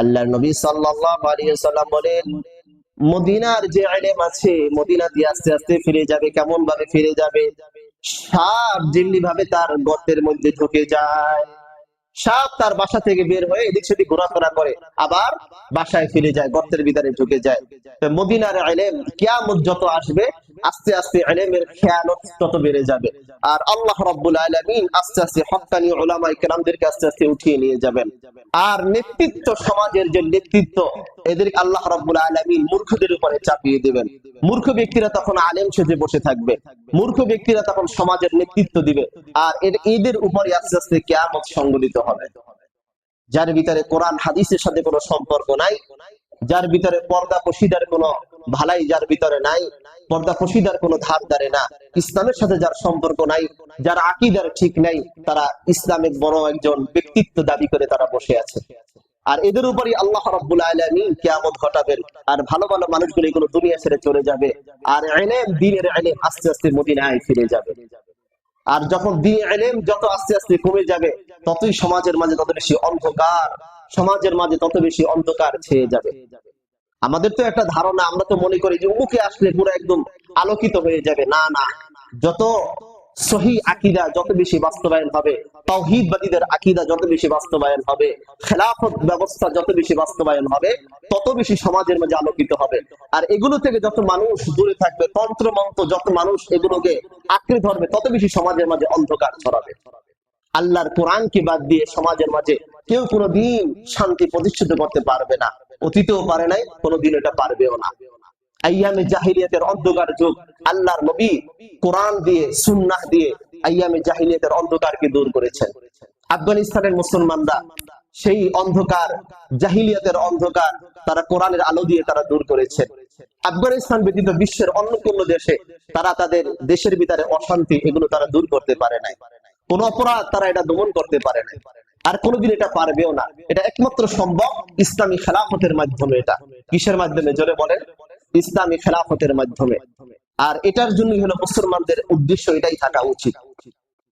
আল্লাহ নবী সাল্লাম বলেন, মদিনার যে ইলম আছে, মদিনা দিয়ে আস্তে আস্তে ফিরে যাবে কেমন ভাবে ফিরে যাবে? সাপ যেমনি ভাবে তার গর্তের মধ্যে ঢুকে যায়, সাপ তার বাসা থেকে বের হয়ে এদিক সেদিক ঘোরাফেরা করে, আবার বাসায় ফিরে যায়, গর্তের ভিতরে ঢুকে যায়। মদিনার ইলম কিয়ামত যত আসবে আস্তে আস্তে ইলমের খেয়ানত তত বেড়ে যাবে। আর আল্লাহ রাব্বুল আলামিন আস্তে আস্তে হক্কানি উলামা ইকরামদেরকে আস্তে আস্তে উঠিয়ে নিয়ে যাবেন। আর নেতৃত্ব সমাজের যে নেতৃত্ব এদের আল্লাহ রাব্বুল আলামিন মূর্খদের উপরে চাপিয়ে দিবেন। মূর্খ ব্যক্তিরা তখন আলেম সেজে বসে থাকবে। মূর্খ ব্যক্তিরা তখন সমাজের নেতৃত্ব দিবে। আর এদের উপরে আস্তে আস্তে কিয়ামত সংগঠিত হবে। যার ভিতরে কোরআন, হাদিসের সাথে কোনো সম্পর্ক নাই, যার ভিতরে পর্দা, পশিদার কোনো ভালাই যার ভিতরে নাই পর্দা পশিদার কোনো ধার ধারে না। ইসলামের সাথে যার সম্পর্ক নাই, যার আকিদার ঠিক নাই, তারা ইসলামের বড় একজন ব্যক্তিত্ব দাবি করে তারা বসে আছে। আর এদের উপরই আল্লাহ ঘটাবেন আর ভালো ভালো মানুষগুলো এগুলো দুনিয়া ছেড়ে চলে যাবে। আর ইলম দ্বীনের ইলম আস্তে আস্তে মদিনায় ফিরে যাবে। আর যখন দিন এলেম যত আস্তে আস্তে কমে যাবে, ততই সমাজের মাঝে তত বেশি অন্ধকার, সমাজের মাঝে তত বেশি অন্ধকার ছেয়ে যাবে। আমাদের তো একটা ধারণা, আমরা তো মনে করি যে মুখে আসলে পুরো একদম আলোকিত হয়ে যাবে। না না। যত সহি আকিদা যত বেশি বাস্তবায়ন হবে, তাওহীদবাদীদের আকিদা যত বেশি বাস্তবায়ন হবে, খেলাফত ব্যবস্থা যত বেশি বাস্তবায়ন হবে, তত বেশি সমাজের মাঝে আলোকিত হবে। আর এগুলো থেকে যত মানুষ দূরে থাকবে তন্ত্র মন্ত্র যত মানুষ এগুলোকে আঁকড়ে ধরবে, তত বেশি সমাজের মাঝে অন্ধকার ছড়াবে। আল্লাহর কোরআনকে বাদ দিয়ে সমাজের মাঝে কেউ কোনোদিন শান্তি প্রতিষ্ঠিত করতে পারবে না। অতীতেও পারে নাই, কোনোদিন এটা পারবেও না। আফগানিস্তানের মুসলমানরা সেই অন্ধকার, জাহিলিয়াতের অন্ধকার তারা কোরআনের আলো দিয়ে তারা দূর করেছেন। আফগানিস্তান ব্যতীত বিশ্বের অন্য কোন দেশে তারা তাদের দেশের ভিতরে অশান্তি, এগুলো তারা দূর করতে পারে নাই। কোন অপরাধ তারা এটা দমন করতে পারে না আর কোনোদিন এটা পারবেও না। এটা একমাত্র সম্ভব ইসলামী খেলাফতের মাধ্যমে এটা। কিসের মাধ্যমে? জোরে বলেন। ইসলামী খেলাফতের মাধ্যমে। আর এটার জন্যই হলো মুসলমানদের উদ্দেশ্য এটাই থাকা উচিত।